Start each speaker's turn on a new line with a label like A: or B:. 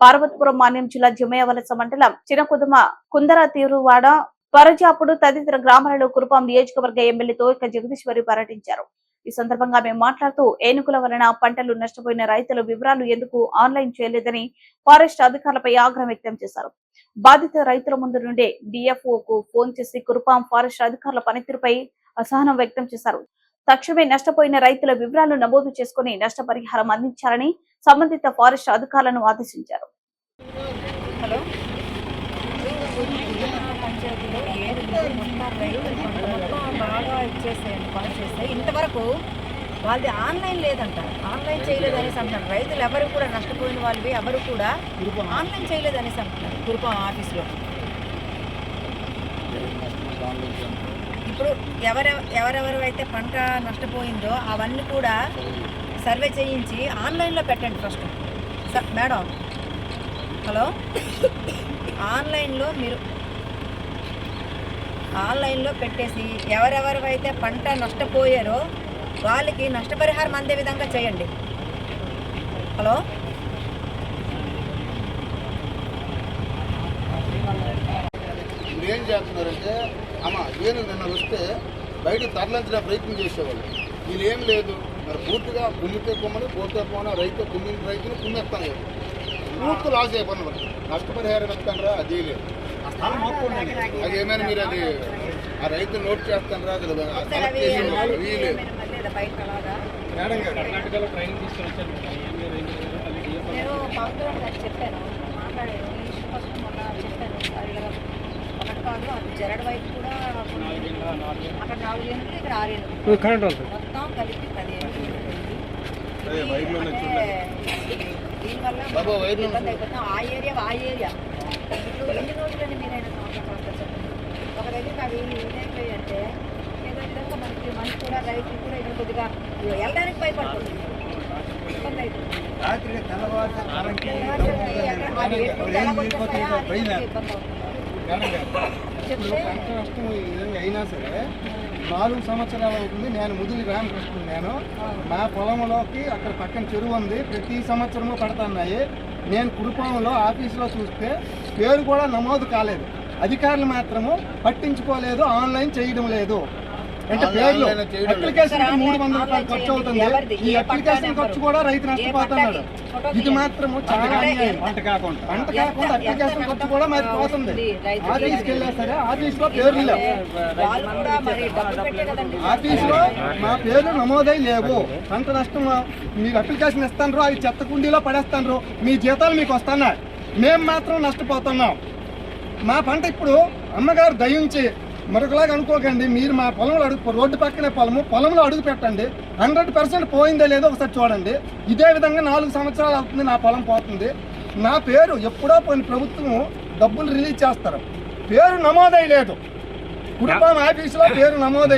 A: పార్వతీపురం మాన్యం జిల్లా జమయవలస మండలం చినకుదుమ కుందర తీరువాడ పరజాపుడు తదితర గ్రామాలలో కురుపాం నియోజకవర్గ ఎమ్మెల్యేతో ఇక జగదీశ్వరి పర్యటించారు. ఈ సందర్భంగా మేము మాట్లాడుతూ ఏనుగుల వలన పంటలు నష్టపోయిన రైతుల వివరాలు ఎందుకు ఆన్లైన్ చేయలేదని ఫారెస్ట్ అధికారులపై ఆగ్రహం వ్యక్తం చేశారు. బాధిత రైతుల ముందు నుండే డిఎఫ్ఓ కు ఫోన్ చేసి కురుపాం ఫారెస్ట్ అధికారుల పనితీరుపై అసహనం వ్యక్తం చేశారు. తక్షణమే నష్టపోయిన రైతుల వివరాలు నమోదు చేసుకుని నష్టపరిహారం అందించాలని సంబంధిత ఫారెస్ట్ అధికారులను ఆదేశించారు.
B: హలో. పంచాయతీలో రైతులు మొత్తం బాగా ఇచ్చేసాయండి పాలు చేస్తాయి ఇంతవరకు వాళ్ళది ఆన్లైన్ లేదంట ఆన్లైన్ చేయలేదు అనేసి అంటున్నారు. రైతులు ఎవరు కూడా నష్టపోయిన వాళ్ళవి ఎవరు కూడా ఆన్లైన్ చేయలేదు అనేసి అంటున్నారు కురుపం ఆఫీస్లో. ఇప్పుడు ఎవరెవరు ఎవరెవరు అయితే పంట నష్టపోయిందో అవన్నీ కూడా సర్వే చేయించి ఆన్లైన్లో పెట్టండి ఫస్ట్. స- మేడం. హలో? ఆన్లైన్లో మీరు ఆన్లైన్లో పెట్టేసి ఎవరెవరు అయితే పంట నష్టపోయారో వాళ్ళకి నష్టపరిహారం అందే విధంగా చేయండి. హలో?
C: ఏం చేస్తున్నారంటే అమ్మ ఏను నిన్న వస్తే బయట తరలించిన ప్రయత్నం చేసేవాళ్ళు. వీళ్ళు ఏం లేదు. మరి పూర్తిగా కుమ్మితే కుమ్మని పోతే పోన రైతు కుమ్మిన రైతులు కుమ్మెత్తాను లేదు పూర్తి లాస్ అయిపోయినారు నష్టపరిహారం ఇస్తానరా? అది లేదు. అది ఏమైనా మీరు అది ఆ రైతు నోట్ చేస్తానరా? అది
B: ఒకసారి అవి
C: కలెక్ట్ చేసి వీలు
B: మళ్ళీ లేదా బయట అలాగా
C: మేడం గారు.
D: కర్ణాటకలో ట్రైనింగ్ తీసుకొని వచ్చారు ఏం లేదు ఏం లేదు అది డిఎఫ్ఓ
B: నేను పవన్ కళ్యాణ్ గారికి చెప్పాను. మాట్లాడాను ఈ ఇష్యూ ఫస్ట్ మొన్న చెప్పాను. అది ఇలా ఒకటి కాదు జరడ్ వైపు కూడా అక్కడ నాలుగు ఏనుగులు ఇక్కడ ఆరు ఏనుగులు మొత్తం కలిపి పది
C: అదే
B: దీనివల్ల ఇబ్బంది అయిపోతుంది ఆ ఏరియా ఆ ఏరియా. ఇప్పుడు ఎన్ని రోజులని మీరైనా ఒక దగ్గరికి అవి ఏదైపోయి అంటే ఏదో విధంగా మనకి మనకి కూడా రైతులు కూడా ఇక్కడ కొద్దిగా వెళ్ళడానికి భయపడుతుంది. ఇబ్బంది అవుతుంది అది ఎప్పుడు ఎలా అవుతుంది.
C: అయినా సరే నాలుగు సంవత్సరాలు అవుతుంది. నేను ముదిలి రామకృష్ణ నేను. మా పొలంలోకి అక్కడ పక్కన చెరువు ఉంది. ప్రతి సంవత్సరము పడుతున్నాయి. నేను కురుపాంలో ఆఫీసులో చూస్తే పేరు కూడా నమోదు కాలేదు. అధికారులు మాత్రము పట్టించుకోలేదు. ఆన్లైన్ చేయడం లేదు. అంటే పేర్లు. అప్లికేషన్ మూడు వందల రూపాయలు ఖర్చు అవుతుంది. ఈ అప్లికేషన్ ఖర్చు కూడా రైతు నష్టపోతున్నాడు ఇది మాత్రము చాలా అన్యాయం. పంట కాకుండా. పంట కాకుండా అప్లికేషన్ ఖర్చు కూడా మరి పోతుంది. ఆఫీస్కి వెళ్ళా సరే పేర్లు లేవు.
B: మరి డబ్బులు పెట్టే కదండి.
C: ఆఫీసులో మా పేర్లు నమోదై లేవు. పంట నష్టం మీరు అప్లికేషన్ ఇస్తాను అవి చెత్త కుండీలో పడేస్తాను మీ జీతాలు మీకు వస్తున్నాయి. మేము మాత్రం నష్టపోతున్నాం. మా పంట ఇప్పుడు అమ్మగారు దయించి మరొకలాగా అనుకోకండి మీరు మా పొలంలో అడుగు రోడ్డు పక్కనే పొలము పొలంలో అడుగు పెట్టండి. హండ్రెడ్ పర్సెంట్ పోయిందో లేదో ఒకసారి చూడండి. ఇదే విధంగా నాలుగు సంవత్సరాలు అవుతుంది నా పొలం పోతుంది. నా పేరు ఎప్పుడో పోయిన ప్రభుత్వం డబ్బులు రిలీజ్ చేస్తారు. పేరు నమోదై లేదు. కుటుంబం ఆఫీసులో పేరు నమోదై